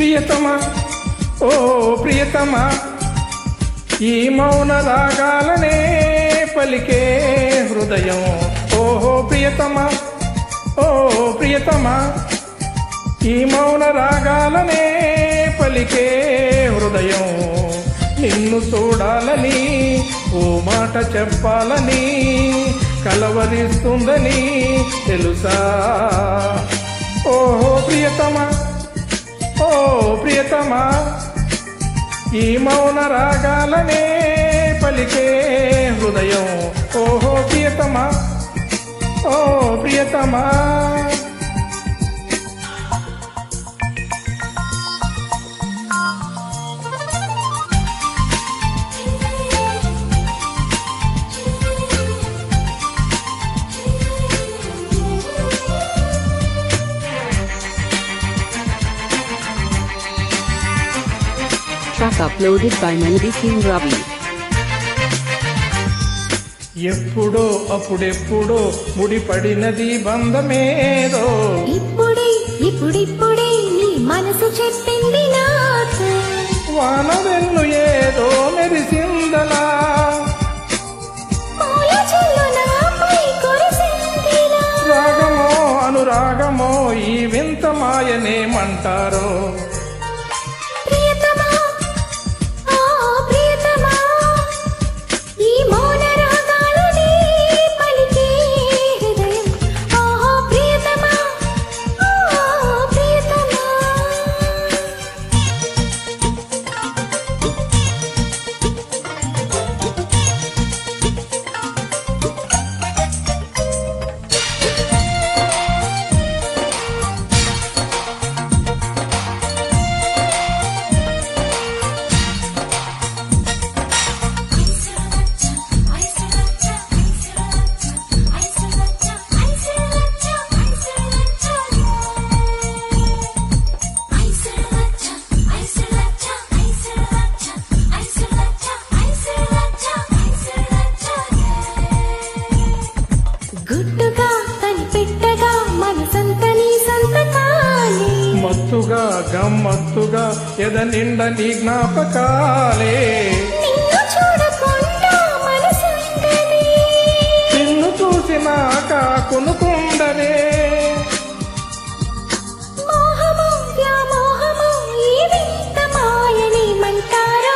ప్రియతమా ఓ ప్రియతమా ఈ మౌన రాగాలనే పలికే హృదయం. ఓహో ప్రియతమా ఓ ప్రియతమా ఈ మౌన రాగాలనే పలికే హృదయం. నిన్ను చూడాలని ఓ మాట చెప్పాలని కలవరిస్తుందని తెలుసా? ఓహో ప్రియతమా ఓ ప్రియతమా ఈ మౌన రాగాలనే పలికే హృదయం. ఓహో ప్రియతమా ఓ ప్రియతమా. Track uploaded by Melody King Ravi. ఎప్పుడో అప్పుడెప్పుడో ముడిపడినది బంధమేదో ఇప్పుడే ఇప్పుడిప్పుడే నీ మనసు చెప్పింది నాకు వానవెన్ను ఏదో మెరిసిందలా. రాగమో అనురాగమో ఈ వింత మాయనేమంటారో మత్తుగా గమ్మత్తుగా ఎద నిండ నీ జ్ఞాపకాలే. నిన్ను చూసినాక కొనుకుండనే.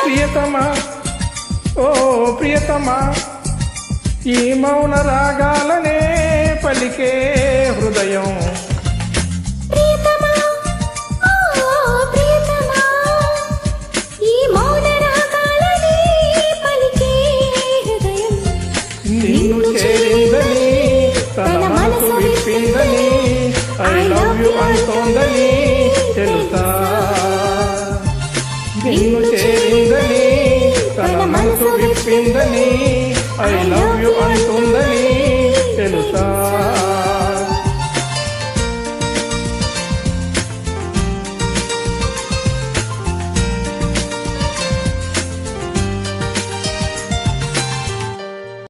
ప్రియతమా ఓ ప్రియతమా ఈ మౌన రాగాలనే పలికే హృదయం. me.